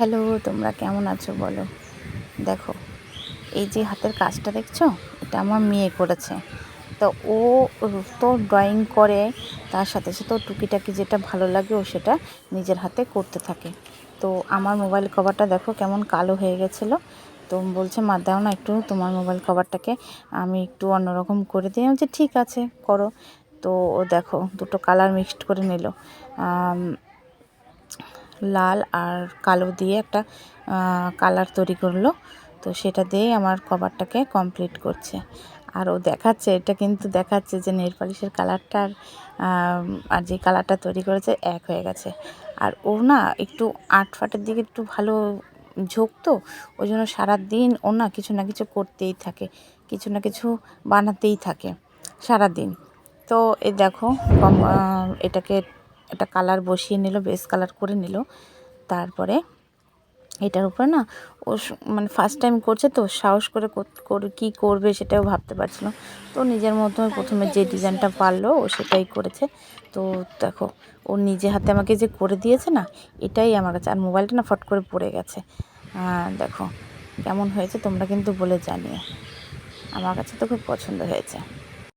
Hello, তোমরা কেমন আছো বলো? দেখো, এই যে হাতের কাজটা দেখছ? এটা আমার মেয়ে করেছে। তো ও তো ড্রয়িং করে, তার সাথে সাথে ও টুকিটাকি যেটা ভালো লাগে ও সেটা নিজের হাতে করতে থাকে। তো আমার মোবাইল কভারটা দেখো কেমন কালো হয়ে গেছিল। তো বলছে, মা, দাও না একটু তোমার মোবাইল কভারটাকে আমি একটু অন্যরকম করে দিই। বলছি, ঠিক আছে, করো। তো ও দেখো, দুটো কালার মিক্সড করে নিল। লাল আর কালো দিয়ে একটা কালার তৈরি করল। তো সেটা দিয়েই আমার কভারটাকে কমপ্লিট করছে। আর ও দেখাচ্ছে, এটা কিন্তু দেখাচ্ছে যে নেল পালিশের কালারটা আর আর যে কালারটা তৈরি করেছে এক হয়ে গেছে। আর ও না একটু আর্ট ফাটের দিকে একটু ভালো ঝোঁক তো, ওই জন্য সারাদিন ও না কিছু না কিছু করতেই থাকে, কিছু না কিছু বানাতেই থাকে সারাদিন। তো এ দেখো এটাকে একটা কালার বসিয়ে নিল, বেস কালার করে নিল। তারপরে এটার উপরে না, ও মানে ফার্স্ট টাইম করছে তো, সাহস করে কী করবে সেটাও ভাবতে পারছিল তো নিজের মতো প্রথমে যে ডিজাইনটা পারল, ও সেটাই করেছে। তো দেখো, ও নিজে হাতে আমাকে যে করে দিয়েছে না, এটাই আমার কাছে। আর মোবাইলটা না ফট করে পড়ে গেছে। দেখো, কেমন হয়েছে তোমরা কিন্তু বলে জানিও। আমার কাছে তো খুব পছন্দ হয়েছে।